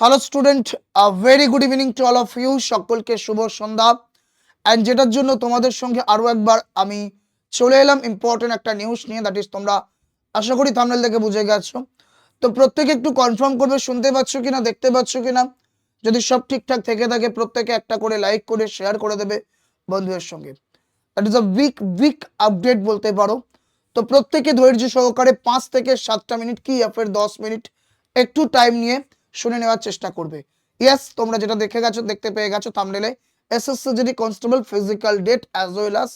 Hello student very good evening to all of you সকলকে শুভ সন্ধ্যা। And যেটার জন্য তোমাদের সঙ্গে আরও একবার আমি চলে এলাম ইম্পর্টেন্ট একটা নিউজ নিয়ে দ্যাট ইজ তোমরা আশা করি থামনেল থেকে বুঝে গেছো। তো প্রত্যেকে একটু কনফার্ম করবে, শুনতে পাচ্ছ কি না দেখতে পাচ্ছ কিনা? যদি সব ঠিকঠাক থেকে থাকে, প্রত্যেকে একটা করে লাইক করে শেয়ার করে দেবে বন্ধুদের সঙ্গে। That is a week week update বলতে পারো। তো প্রত্যেকে ধৈর্য সহকারে পাঁচ থেকে সাতটা মিনিট, কি অ্যাপের দশ মিনিট, একটু টাইম নিয়ে শুনে নেওয়ার চেষ্টা করবে। ইয়েস তোমরা যেটা দেখে গেছো, দেখতে পেয়ে গেছো থামনেলে SSC GD constable physical date as well as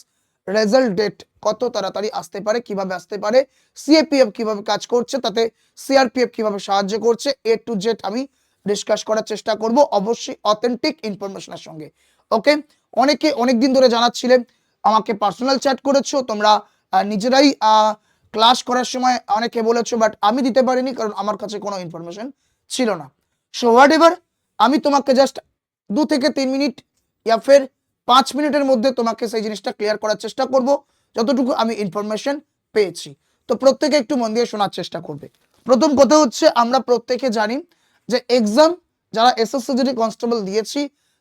result date কত তাড়াতাড়ি আসতে পারে, কীভাবে আসতে পারে সিএপিএফ কীভাবে কাজ করছে, তাতে সিআরপিএফ কীভাবে সাহায্য করছে এ টু জেড আমি ডিসকাস করার চেষ্টা করব, অবশ্যই অথেন্টিক ইনফরমেশনের সঙ্গে। ওকে অনেকে অনেক দিন ধরে জানাচ্ছিলেন আমাকে পার্সোনাল চ্যাট করেছ, তোমরা নিজেরাই ক্লাস করার সময় অনেকে বলেছ বাট আমি দিতে পারিনি, কারণ আমার কাছে কোনো ইনফরমেশন ছিল না। সো হোয়াট এভার আমি তোমাকে জাস্ট দু থেকে তিন মিনিট ইয়া ফের পাঁচ মিনিটের মধ্যে তোমাকে সেই জিনিসটা ক্লিয়ার করার চেষ্টা করব। যতটুকু আমি ইনফরমেশন পেয়েছি। তো প্রত্যেকে একটু মন দিয়ে শোনার চেষ্টা করবে। প্রথম কথা হচ্ছে, আমরা প্রত্যেকে জানি যে এক্সাম যারা এসএসসি যদি কনস্টেবল দিয়েছি,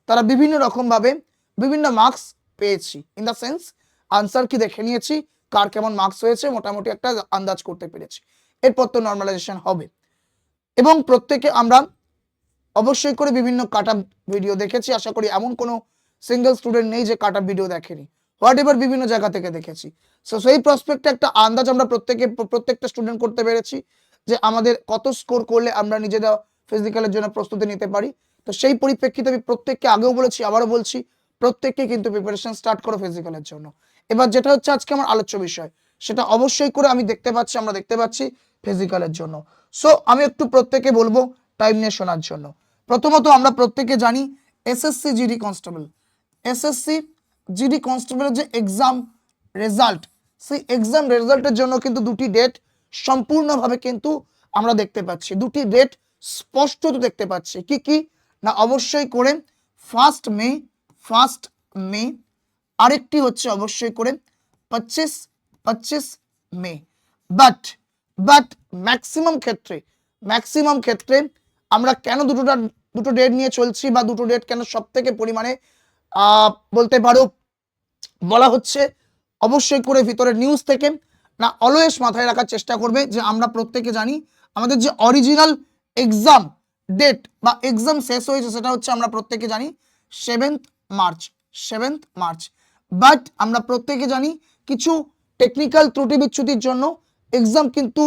তারা বিভিন্ন রকমভাবে বিভিন্ন মার্কস পেয়েছি। ইন দ্য সেন্স আনসার কি দেখে নিয়েছি, কার কেমন মার্কস হয়েছে, মোটামুটি একটা আন্দাজ করতে পেরেছি। এরপর তো নর্মালাইজেশন হবে। এবং প্রত্যেকে আমরা অবশ্যই করে বিভিন্ন কাটা ভিডিও দেখেছি। আশা করি এমন কোনো সিঙ্গেল স্টুডেন্ট নেই যে কাটা ভিডিও দেখেনি। হোয়াট এভার বিভিন্ন জায়গা থেকে দেখেছি। সো সেই প্রসপেক্টে একটা আন্দাজ আমরা প্রত্যেকে, প্রত্যেকটা স্টুডেন্ট করতে পেরেছি যে আমাদের কত স্কোর করলে আমরা নিজেরা ফিজিক্যালের জন্য প্রস্তুতি নিতে পারি। তো সেই পরিপ্রেক্ষিতে আমি প্রত্যেককে আগেও বলেছি, আবারও বলছি, প্রত্যেককে কিন্তু প্রিপারেশন স্টার্ট করো ফিজিক্যালের জন্য। এবার যেটা হচ্ছে আজকে আমার আলোচ্য বিষয়, সেটা অবশ্যই করে আমি দেখতে পাচ্ছি, আমরা দেখতে পাচ্ছি ফিজিক্যালের জন্য। সো আমি একটু প্রত্যেকে বলব টাইম নিয়ে শোনার জন্য। প্রথমত আমরা প্রত্যেকে জানি SSC GD constable SSC GD কনস্টেবলের যে এক্সাম রেজাল্ট সেই এক্সাম রেজাল্টের জন্য কিন্তু দুটি ডেট সম্পূর্ণভাবে কিন্তু আমরা দেখতে পাচ্ছি। দুটি ডেট স্পষ্টত দেখতে পাচ্ছি। কি কি? না, অবশ্যই করে ফার্স্ট মে ফার্স্ট মে আরেকটি হচ্ছে অবশ্যই করে পঁচিশ পঁচিশ মে বাট বাট ম্যাক্সিমাম ক্ষেত্রে ম্যাক্সিমাম ক্ষেত্রে আমরা কেন দুটোটা, দুটো ডেট নিয়ে চলছি বা দুটো ডেট কেন সব থেকে পরিমাণে বলতে পারো, বলা হচ্ছে অবশ্যই করে ভিতরের নিউজ থেকে না অলওয়েজ মাথায় রাখার চেষ্টা করবে যে আমরা প্রত্যেকে জানি আমাদের যে অরিজিনাল এক্সাম ডেট বা এক্সাম শেষ হয়েছে সেটা হচ্ছে আমরা প্রত্যেকে জানি seventh March seventh March but আমরা প্রত্যেকে জানি কিছু টেকনিক্যাল ত্রুটি বিচ্যুতির জন্য এক্সাম কিন্তু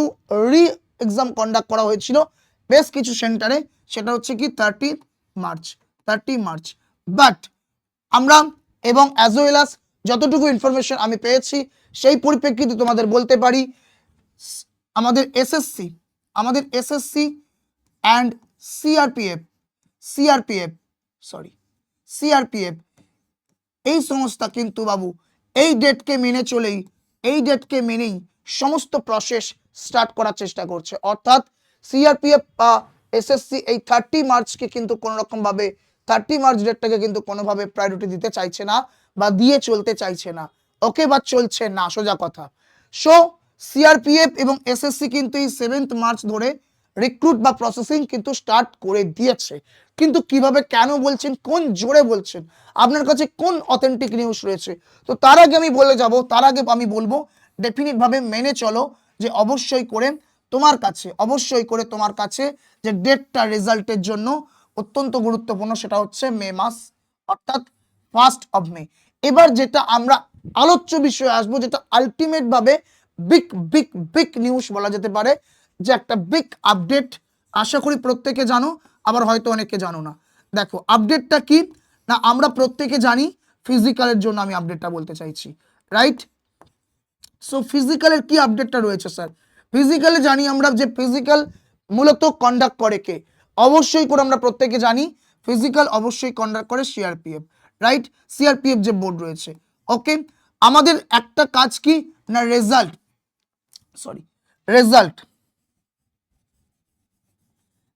রি এক্সাম কন্ডাক্ট করা হয়েছিল বেশ কিছু সেন্টারে সেটা হচ্ছে কি thirty March thirty March but আমরা এবং অ্যাজ ওয়েল অ্যাজ যতটুকু ইনফরমেশন আমি পেয়েছি, সেই পরিপ্রেক্ষিতে তোমাদের বলতে পারি, আমাদের এসএসসি আমাদের SSC and CRPF CRPF sorry CRPF এই সংস্থা কিন্তু বাবু, এই ডেটকে মেনে চলেই এই ডেটকে মেনেই সমস্ত প্রসেস স্টার্ট করার চেষ্টা করছে। অর্থাৎ সিআরপিএফ বা এসএসসি এই থার্টি মার্চকে কিন্তু কোনোরকমভাবে রকম থার্টি মার্চ ডেটটাকে কিন্তু কোনোভাবে প্রায়োরিটি দিতে চাইছে না বা দিয়ে চলতে চাইছে না। ওকে বা চলছে না, সোজা কথা। সো সিআরপিএফ এবং এসএসসি কিন্তু এই সেভেন্থ মার্চ ধরে রিক্রুট বা প্রসেসিং কিন্তু স্টার্ট করে দিয়েছে। কিন্তু কীভাবে, কেন বলছেন, কোন জোরে বলছেন, আপনার কাছে কোন অথেন্টিক নিউজ রয়েছে? তো তার আগে আমি বলে যাব, তার আগে আমি বলব ডেফিনিট ভাবে মেনে চলো যে অবশ্যই করে তোমার কাছে, অবশ্যই করে তোমার কাছে যে ডেটটা রেজাল্টের জন্য অত্যন্ত গুরুত্বপূর্ণ সেটা হচ্ছে মে মাস, অর্থাৎ ফার্স্ট অফ মে এবার যেটা আমরা আলোচ্য বিষয়ে আসব, যেটা আলটিমেট ভাবে বিগ বিগ বিগ নিউজ বলা যেতে পারে যে একটা বিগ আপডেট আশা করি প্রত্যেকে জানো, আবার হয়তো অনেকে জানো না। দেখো আপডেটটা কি? না, আমরা প্রত্যেকে জানি ফিজিক্যালের জন্য আমি আপডেটটা বলতে চাইছি রাইট সো ফিজিক্যালের কি আপডেটটা রয়েছে স্যার ফিজিক্যালে জানি আমরা যে ফিজিক্যাল মূলত কন্ডাক্ট করে কে। অবশ্যই করে আমরা প্রত্যেকে জানি ফিজিক্যাল অবশ্যই কন্ডাক্ট করে সিআরপিএফ রাইট সিআরপিএফ যে বোর্ড রয়েছে ওকে আমাদের একটা কাজ কি? না রেজাল্ট সরি রেজাল্ট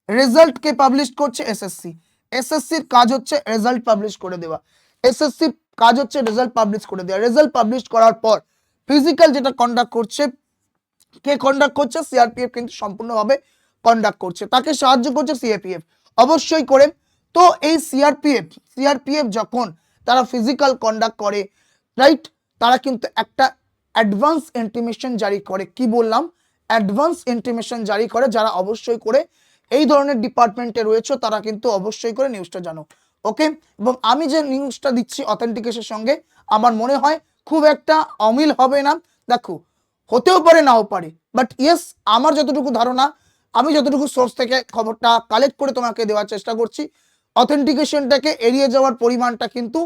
রেজাল্ট কে পাবলিশ করছে এসএসসি এসএসসির কাজ হচ্ছে রেজাল্ট পাবলিশ করে দেওয়া। এসএসসি কাজ হচ্ছে রেজাল্ট পাবলিশ করে দেওয়া। রেজাল্ট পাবলিশ করার পর ফিজিক্যাল যেটা কন্ডাক্ট করছে, কে কন্ডাক্ট করছে? সিআরপিএফ কিন্তু সম্পূর্ণভাবে কন্ডাক্ট করছে। তাকে সাহায্য করছে সিএপিএফ অবশ্যই করে। তো এই সিআরপিএফ সিআরপিএফ যখন তারা ফিজিক্যাল কন্ডাক্ট করে রাইট তারা কিন্তু একটা অ্যাডভান্স ইন্টিমেশন জারি করে। কি বললাম? অ্যাডভান্স ইন্টিমেশন জারি করে, যারা অবশ্যই করে এই ধরনের ডিপার্টমেন্টে রয়েছে, তারা কিন্তু অবশ্যই করে নিউজটা জানো ওকে এবং আমি যে নিউজটা দিচ্ছি অথেন্টিকেশনের সঙ্গে, আমার মনে হয় খুব একটা অমিল হবে না। দেখো, হতেও পারে, নাও পারে। বাট ইয়েস আমার যতটুকু ধারণা, আমি যতটুকু সোর্স থেকে খবরটা কালেক্ট করে তোমাকে দেওয়ার চেষ্টা করছি অথেন্টিকেশনটাকে এড়িয়ে যাওয়ার পরিমাণটা কিন্তু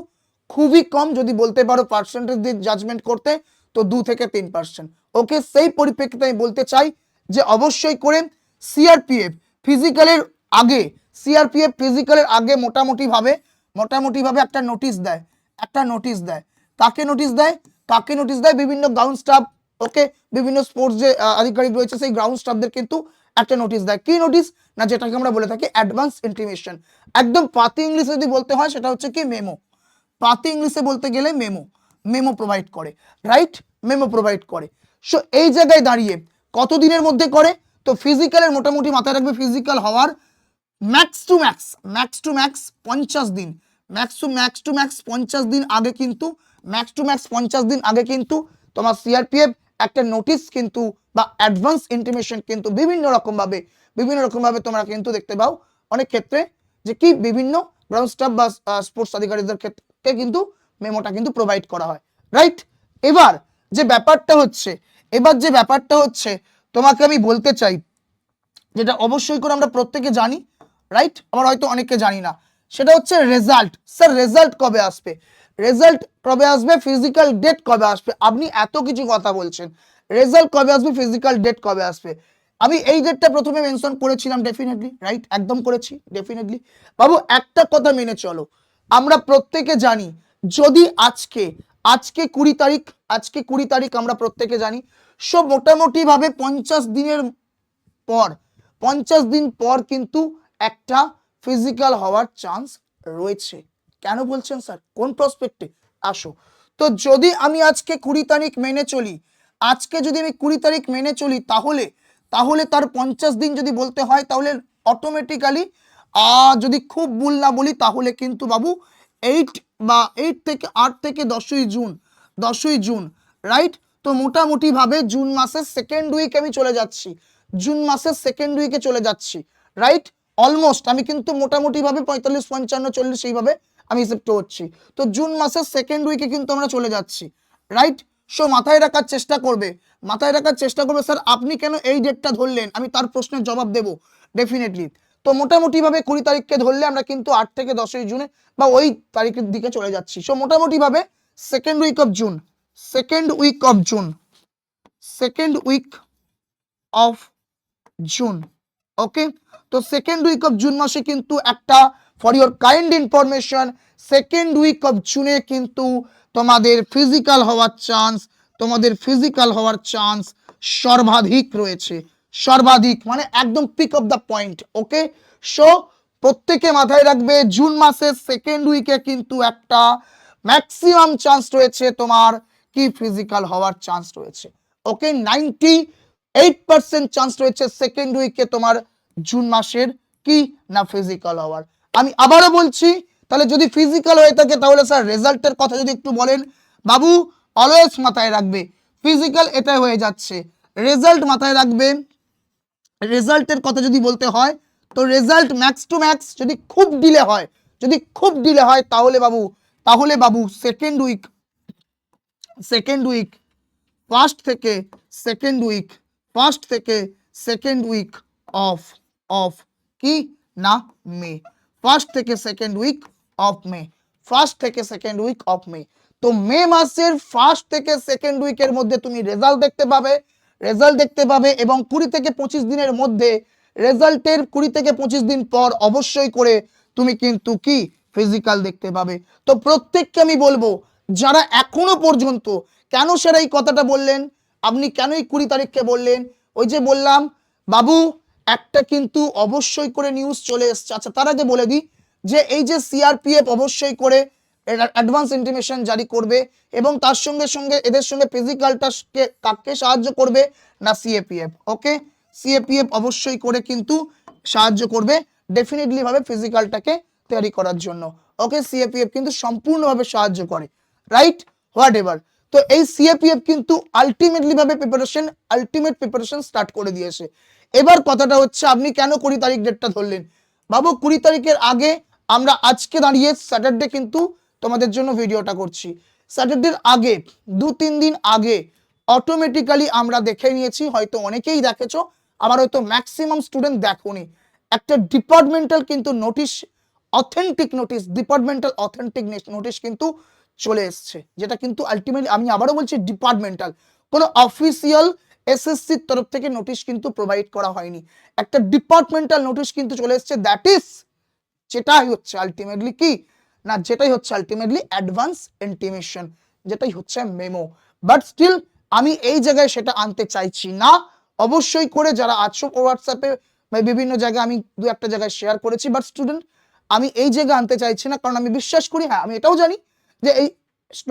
খুবই কম, যদি বলতে পারো পার্সেন্টেজ দিয়ে জাজমেন্ট করতে, তো দু থেকে তিন পার্সেন্ট ওকে সেই পরিপ্রেক্ষিতে আমি বলতে চাই যে, অবশ্যই করে সিআরপিএফ ফিজিক্যালের আগে সিআরপিএফ ফিজিক্যালের আগে মোটামুটিভাবে মোটামুটিভাবে একটা নোটিশ দেয়, একটা নোটিশ দেয়। কাকে নোটিশ দেয়? কাকে নোটিশ দেয়? বিভিন্ন গ্রাউন্ড স্টাফ ওকে বিভিন্ন স্পোর্টস যে আধিকারিক রয়েছে, সেই গ্রাউন্ড স্টাফদের কিন্তু একটা নোটিশ দেয়। কি নোটিশ না, যেটাকে আমরা বলে থাকি অ্যাডভান্স ইন্টিমেশন একদম পাতি ইংলিশে যদি বলতে হয়, সেটা হচ্ছে কি মেমো পাতি ইংলিশে বলতে গেলে মেমো মেমো প্রোভাইড করে রাইট মেমো প্রোভাইড করে। সো এই জায়গায় দাঁড়িয়ে কতদিনের মধ্যে করে? তো ফিজিক্যালের মোটামুটি মাথায় রাখবে ফিজিক্যাল হওয়ার max to max max to max পঞ্চাশ দিন। Max to max to max পঞ্চাশ দিন আগে কিন্তু ম্যাক্স টু ম্যাক্স পঞ্চাশ দিন আগে কিন্তু তোমার সিআরপিএফ একটা নোটিশ কিন্তু বা অ্যাডভান্স ইন্টিমেশন কিন্তু বিভিন্ন রকমভাবে বিভিন্ন রকমভাবে তোমরা কিন্তু দেখতে পাও। অনেক ক্ষেত্রে যে কি বিভিন্ন গ্রাউন্ড স্টাফ বা স্পোর্টস আধিকারিকদের ক্ষেত্রে কিন্তু মেমোটা কিন্তু প্রোভাইড করা হয়। রাইট এবার যে ব্যাপারটা হচ্ছে, এবার যে ব্যাপারটা হচ্ছে তোমাকে আমি বলতে চাই যেটা অবশ্যই করে আমরা প্রত্যেকে জানি রাইট আবার হয়তো অনেকে জানি না। সেটা হচ্ছে রেজাল্ট স্যার রেজাল্ট কবে আসবে? রেজাল্ট কবে আসবে? ফিজিক্যাল ডেট কবে আসবে? আপনি এত কিছু কথা বলছেন। রেজাল্ট কবে আসবে? ফিজিক্যাল ডেট কবে আসবে? আমি এই ডেটটা প্রথমে মেনশন করেছিলাম ডেফিনেটলি রাইট একদম করেছি ডেফিনেটলি বাবু, একটা কথা মেনে চলো। আমরা প্রত্যেকে জানি, যদি আজকে আজকে কুড়ি তারিখ, আজকে কুড়ি তারিখ আমরা প্রত্যেকে জানি সো মোটামুটি ভাবে পঞ্চাশ দিনের পর, পঞ্চাশ দিন পর কিন্তু একটা ফিজিক্যাল হওয়ার চান্স রয়েছে। কেন বলছেন স্যার কোন প্রসপেক্টে আসো। তো যদি আমি আজকে কুড়ি তারিখ মেনে চলি, আজকে যদি আমি কুড়ি তারিখ মেনে চলি তাহলে তাহলে তার পঞ্চাশ দিন যদি বলতে হয়, তাহলে অটোমেটিক্যালি যদি খুব ভুল না বলি তাহলে কিন্তু বাবু এইট বা এইট থেকে আট থেকে দশই জুন দশই জুন রাইট তো মোটামুটিভাবে জুন মাসের সেকেন্ড উইক আমি চলে যাচ্ছি। জুন মাসের সেকেন্ড উইকে চলে যাচ্ছি। রাইট অলমোস্ট আমি কিন্তু মোটামুটিভাবে পঁয়তাল্লিশ, পঞ্চান্ন, চল্লিশ এইভাবে আমি হিসেব হচ্ছি তো জুন মাসের সেকেন্ড উইকে কিন্তু আমরা চলে যাচ্ছি। রাইট সো মাথায় রাখার চেষ্টা করবে। মাথায় রাখার চেষ্টা করবে স্যার আপনি কেন এই ডেটটা ধরলেন? আমি তার প্রশ্নের জবাব দেব ডেফিনেটলি তো মোটামুটিভাবে কুড়ি তারিখকে ধরলে আমরা কিন্তু আট থেকে দশই জুনে বা ওই তারিখের দিকে চলে যাচ্ছি। সো মোটামুটিভাবে second week of June second week of June. Second week of June, okay? তো সেকেন্ড উইক অফ জুন মাসে কিন্তু একটা for your kind information second week of জুনে কিন্তু তোমাদের ফিজিক্যাল হওয়ার চান্স তোমাদের ফিজিক্যাল হওয়ার চান্স সর্বাধিক রয়েছে। সর্বাধিক মানে একদম peak of the point okay? So প্রত্যেকে মাথায় রাখবে, জুন মাসের সেকেন্ড উইকে কিন্তু একটা ম্যাক্সিমাম চান্স রয়েছে তোমার কি ফিজিক্যাল হওয়ার চান্স রয়েছে? Okay ninety eight percent chance রয়েছে সেকেন্ড উইকে তোমার জুন মাসের কি না ফিজিক্যাল হওয়ার? আমি আবারও বলছি, তাহলে যদি ফিজিক্যাল হয়ে থাকে তাহলে স্যার রেজাল্টের কথা যদি একটু বলেন, বাবু অলওয়েজ মাথায় রাখবে ফিজিক্যাল এটাই হয়ে যাচ্ছে। রেজাল্ট মাথায় রাখবে রেজাল্টের কথা যদি বলতে হয়, তো রেজাল্ট ম্যাক্স টু ম্যাক্স যদি খুব ডিলে হয়, যদি খুব ডিলে হয় তাহলে বাবু তাহলে বাবু second week second week first থেকে সেকেন্ড উইক ফার্স্ট থেকে সেকেন্ড উইক অফ অফ কি? না, মে। ফার্স্ট থেকে second week of May first থেকে সেকেন্ড উইক অফ মে তো মে মাসের ফার্স্ট থেকে সেকেন্ড উইকের মধ্যে তুমি রেজাল্ট দেখতে পাবে। রেজাল্ট দেখতে পাবে এবং কুড়ি থেকে পঁচিশ দিনের মধ্যে রেজাল্টের কুড়ি থেকে পঁচিশ দিন পর অবশ্যই করে তুমি কিন্তু কি? ফিজিক্যাল দেখতে পাবে। তো প্রত্যেককে আমি বলব যারা এখনও পর্যন্ত কেন সেরা এই কথাটা বললেন? আপনি কেন এই কুড়ি তারিখকে বললেন? ওই যে বললাম, বাবু, একটা কিন্তু অবশ্যই করে নিউজ চলে এসছে। আচ্ছা তার আগে বলে দিই যে এই যে সিআরপিএফ অবশ্যই করে অ্যাডভান্স ইন্টিমেশন জারি করবে এবং তার সঙ্গে সঙ্গে এদের সঙ্গে ফিজিক্যালটা কাকে সাহায্য করবে না সিএপিএফ ওকে সিএপিএফ অবশ্যই করে কিন্তু সাহায্য করবে ডেফিনেটলি ভাবে ফিজিক্যালটাকে তৈরি করার জন্য ওকে সিএপিএফ কিন্তু সম্পূর্ণভাবে সাহায্য করে। রাইট হোয়াট এভার তো এই সিএপিএফ কিন্তু আলটিমেটলি ভাবে প্রিপারেশন আলটিমেট প্রিপারেশন স্টার্ট করে দিয়েছে। এবার কথাটা হচ্ছে, আপনি কেন কুড়ি তারিখ ডেটটা ধরলেন? বাবু, কুড়ি তারিখের আগে আমরা আজকে দাঁড়িয়ে স্যাটারডে কিন্তু তোমাদের জন্য ভিডিওটা করছি। স্যাটারডের আগে, দু তিন দিন আগে অটোমেটিক্যালি আমরা দেখে নিয়েছি, হয়তো অনেকেই দেখেছ, আবার হয়তো ম্যাক্সিমাম স্টুডেন্ট দেখোনি। একটা ডিপার্টমেন্টাল কিন্তু notice authentic notice departmental authentic notice কিন্তু চলে এসছে, যেটা কিন্তু আলটিমেটলি আমি আবারও বলছি ডিপার্টমেন্টাল কোনো অফিসিয়াল এসএসসির তরফ থেকে নোটিশ কিন্তু প্রোভাইড করা হয়নি। একটা ডিপার্টমেন্টাল নোটিশ কিন্তু চলে এসছে দ্যাট ইজ যেটাই হচ্ছে আলটিমেটলি কি? না, যেটাই হচ্ছে আলটিমেটলি অ্যাডভান্স ইন্টিমেশন যেটাই হচ্ছে মেমো বাট স্টিল আমি এই জায়গায় সেটা আনতে চাইছি না। অবশ্যই করে যারা আছো হোয়াটসঅ্যাপে বা বিভিন্ন জায়গায় আমি দু একটা জায়গায় শেয়ার করেছি বাট স্টুডেন্ট আমি এই জায়গায় আনতে চাইছি না, কারণ আমি বিশ্বাস করি হ্যাঁ আমি এটাও জানি যে এই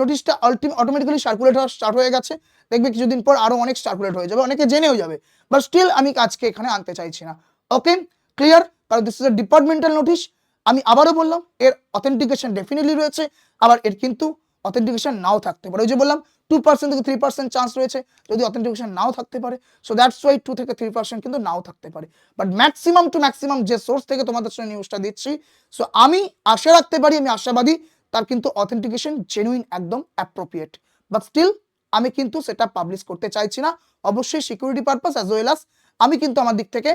নোটিশটা আলটিম অটোমেটিক্যালি সার্কুলেট হওয়া স্টার্ট হয়ে গেছে। দেখবে কিছুদিন পর আরও অনেক সার্কুলেট হয়ে যাবে, অনেকে জেনেও যাবে। বাট স্টিল আমি আজকে এখানে আনতে চাইছি না। ওকে ক্লিয়ার কারণ this is a departmental notice আমি আবারও বললাম, এর অথেন্টিকেশন ডেফিনেটলি রয়েছে। আবার এর কিন্তু অথেন্টিকেশন নাও থাকতে পারে। ওই যে বললাম টু পার্সেন্ট থেকে থ্রি পার্সেন্ট চান্স রয়েছে। যদি অথেন্টিকেশন নাও থাকতে পারে সো দ্যাটস ওয়াই টু থেকে থ্রি পার্সেন্ট কিন্তু নাও থাকতে পারে। বাট ম্যাক্সিমাম টু ম্যাক্সিমাম যে সোর্স থেকে তোমাদের সঙ্গে নিউজটা দিচ্ছি সো আমি আশা রাখতে পারি, আমি আশাবাদী তার কিন্তু অথেন্টিকেশন জেনুইন একদম অ্যাপ্রোপ্রিয়েট বাট স্টিল আমি কিন্তু সেটা পাবলিশ করতে চাইছি না। অবশ্যই security purpose as well as আমি কিন্তু আমার দিক থেকে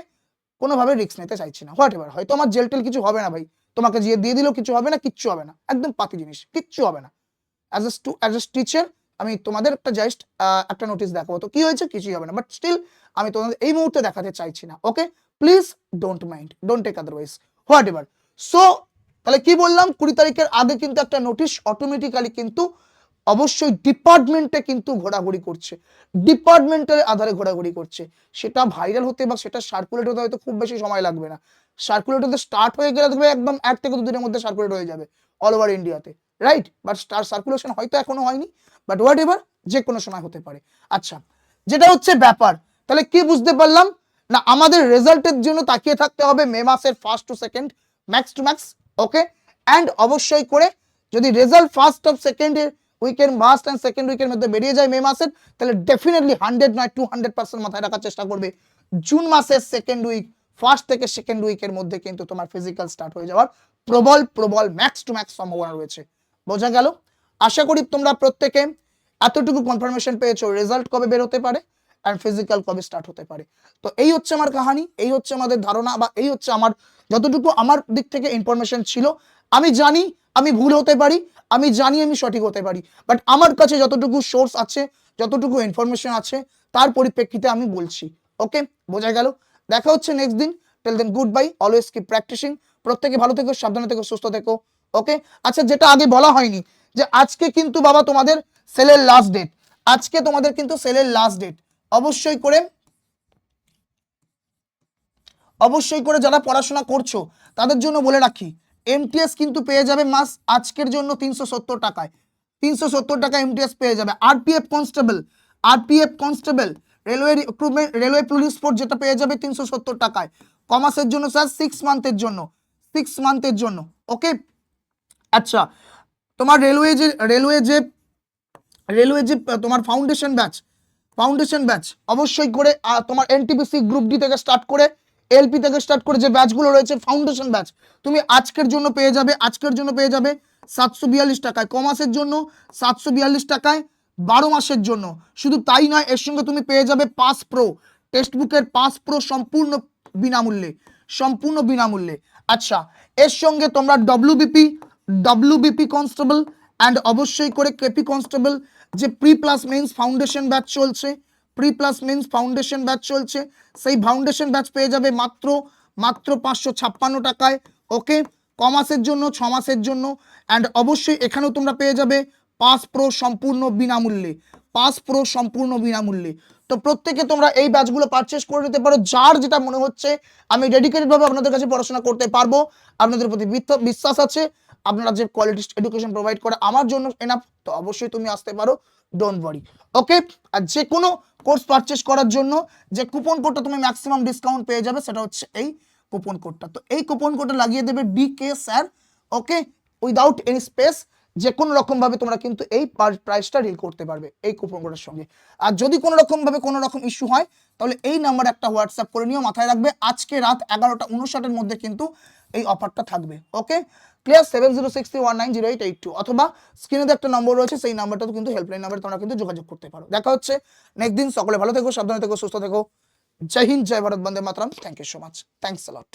কোনোভাবে রিস্ক নিতে চাইছি না। হোয়াট এভার হয়তো আমার জেল টেল কিছু হবে না ভাই। তোমাকে যে দিয়ে দিলেও কিছু হবে না, কিচ্ছু হবে না। একদম পাতি জিনিস, কিচ্ছু হবে না। As a as a teacher আমি তোমাদের একটা জাস্ট একটা নোটিশ দেখাবো। তো কি হয়েছে, কিছুই হবে না। বাট স্টিল আমি তোমাদের এই মুহূর্তে দেখাতে চাইছি না। Okay please don't mind don't take otherwise whatever so তাহলে কি বললাম? কুড়ি তারিখের আগে কিন্তু একটা নোটিশ অটোমেটিক্যালি কিন্তু অবশ্যই ডিপার্টমেন্টে কিন্তু ঘোরাঘুরি করছে। ডিপার্টমেন্টের আধারে ঘোরাঘুরি করছে। সেটা ভাইরাল হতে বা সেটা সার্কুলেট হতে হয়তো খুব বেশি সময় লাগবে না। সার্কুলেট হতে স্টার্ট হয়ে গেলে দেখবে একদম এক থেকে দুদিনের মধ্যে সার্কুলেট হয়ে যাবে অল ওভার ইন্ডিয়াতে রাইট বাট স্টার সার্কুলেশন হয়তো এখনও হয়নি। বাট হোয়াট এভার যে কোনো সময় হতে পারে। আচ্ছা যেটা হচ্ছে ব্যাপার। তাহলে কি বুঝতে পারলাম? না, আমাদের রেজাল্টের জন্য তাকিয়ে থাকতে হবে মে মাসের first to second max to max okay and অবশ্যই করে যদি রেজাল্ট ফার্স্ট অফ সেকেন্ডের উইকের ফার্স্ট অ্যান্ড সেকেন্ড উইকের মধ্যে বেরিয়ে যায় মে মাসের, তাহলে ডেফিনেটলি হান্ড্রেড নয় টু হান্ড্রেড পার্সেন্ট মাথায় রাখার চেষ্টা করবে। জুন মাসের সেকেন্ড উইক ফার্স্ট থেকে সেকেন্ড উইকের মধ্যে কিন্তু তোমার ফিজিক্যাল স্টার্ট হয়ে যাওয়ার প্রবল প্রবল ম্যাক্স টু ম্যাক্স সম্ভাবনা রয়েছে। বোঝা গেল? আশা করি তোমরা প্রত্যেকে এতটুকু কনফার্মেশন পেয়েছ রেজাল্ট কবে বের হতে পারে অ্যান্ড ফিজিক্যাল কবে স্টার্ট হতে পারে। তো এই হচ্ছে আমার কাহানি, এই হচ্ছে আমাদের ধারণা বা এই হচ্ছে আমার যতটুকু আমার দিক থেকে ইনফরমেশন ছিল, আমি জানি, আমি ভুল হতে পারি, আমি জানি আমি সঠিক হতে পারি। বাট আমার কাছে যতটুকু সোর্স আছে, যতটুকু ইনফরমেশন আছে, তার পরিপ্রেক্ষিতে আমি বলছি। ওকে বোঝা গেল? দেখা হচ্ছে নেক্সট দিন। Tell then goodbye always keep practising প্রত্যেকে ভালো থেকো, সাবধানে থেকো, সুস্থ থেকো। ওকে আচ্ছা যেটা আগে বলা হয়নি, যে আজকে কিন্তু বাবা তোমাদের সেলের লাস্ট ডেট আজকে তোমাদের কিন্তু সেলের লাস্ট ডেট অবশ্যই করে অবশ্যই করে যারা পড়াশোনা করছ, তাদের জন্য বলে রাখি এমটিএস কিন্তু পেয়ে যাবে মাস আজকের জন্য তিনশো সত্তর টাকায়। তিনশো সত্তর টাকা এমটিএস পেয়ে যাবে। RPF constable RPF constable railway recruitment railway police force যেটা পেয়ে যাবে তিনশো সত্তর টাকায়। কমার্সের জন্য স্যার সিক্স মান্থের জন্য সিক্স মান্থের জন্য ওকে আচ্ছা তোমার রেলওয়ে যে রেলওয়ে যে রেলওয়ে যে তোমার ফাউন্ডেশন ব্যাচ ফাউন্ডেশন ব্যাচ অবশ্যই করে তোমার এনটিপিসি গ্রুপ ডি থেকে স্টার্ট করে এলপি থেকে স্টার্ট করে যে ব্যাচগুলো রয়েছে ফাউন্ডেশন ব্যাচ তুমি আজকের জন্য পেয়ে যাবে, আজকের জন্য পেয়ে যাবে সাতশো বিয়াল্লিশ টাকায়। কমাসের জন্য সাতশো বিয়াল্লিশ টাকায়, বারো মাসের জন্য। শুধু তাই নয়, এর সঙ্গে তুমি পেয়ে যাবে পাস প্রো টেক্সট বুকের পাস প্রো সম্পূর্ণ বিনামূল্যে সম্পূর্ণ বিনামূল্যে। আচ্ছা এর সঙ্গে তোমরা ডব্লিউবিপি ডব্লিউবিপি কনস্টেবল অ্যান্ড অবশ্যই করে কেপি কনস্টেবল যে pre plus mains foundation batch চলছে pre plus mains foundation batch চলছে। সেই ফাউন্ডেশন ব্যাচ পেয়ে যাবে মাত্র মাত্র পাঁচশো ছাপ্পান্ন টাকায়। ওকে কমাসের জন্য ছ মাসের জন্য। অ্যান্ড অবশ্যই এখানেও তোমরা পেয়ে যাবে পাস প্রো সম্পূর্ণ বিনামূল্যে। পাস প্রো সম্পূর্ণ বিনামূল্যে। তো প্রত্যেকে তোমরা এই ব্যাচগুলো পারচেস করে নিতে পারো। যার যেটা মনে হচ্ছে, আমি ডেডিকেটেড ভাবে আপনাদের কাছে পড়াশোনা করতে পারব। আপনাদের প্রতি বিশ্বাস আছে। আপনারা যে কোয়ালিটি এডুকেশন প্রোভাইড করে আমার জন্য এনাফ তো অবশ্যই তুমি আসতে পারো। ডোন্ট ওয়ারি ওকে আর যে কোনো কোর্স পারচেস করার জন্য যে কুপন কোডটা তুমি ম্যাক্সিমাম ডিসকাউন্ট পেয়ে যাবে, সেটা হচ্ছে এই কুপন কোডটা তো এই কুপন কোডটা লাগিয়ে দেবে D K sir okay without any space যে কোনো রকম ভাবে তোমরা কিন্তু এই প্রাইসটা রিল করতে পারবে এই কুপন কোডের সঙ্গে। আর যদি কোনো রকম ভাবে কোনো রকম ইস্যু হয়, তাহলে এই নাম্বার একটা হোয়াটসঅ্যাপ করে নিও, মাথায় রাখবে। আজকে রাত এগারোটা উনষাটের মধ্যে কিন্তু এই অফারটা থাকবে okay clear seven zero six three one nine zero eight eight two অথবা স্ক্রিনে একটা নম্বর রয়েছে, সেই নাম্বারটাও কিন্তু হেল্পলাইন নাম্বারে তোমরা কিন্তু যোগাযোগ করতে পারো। দেখা হচ্ছে নেক্সট দিন। সকলে ভালো থেকো, সাবধানে থেকো, সুস্থ থেকো। জয় হিন্দ, জয় ভারত, বন্দে মাতরম। Thank you so much thanks lot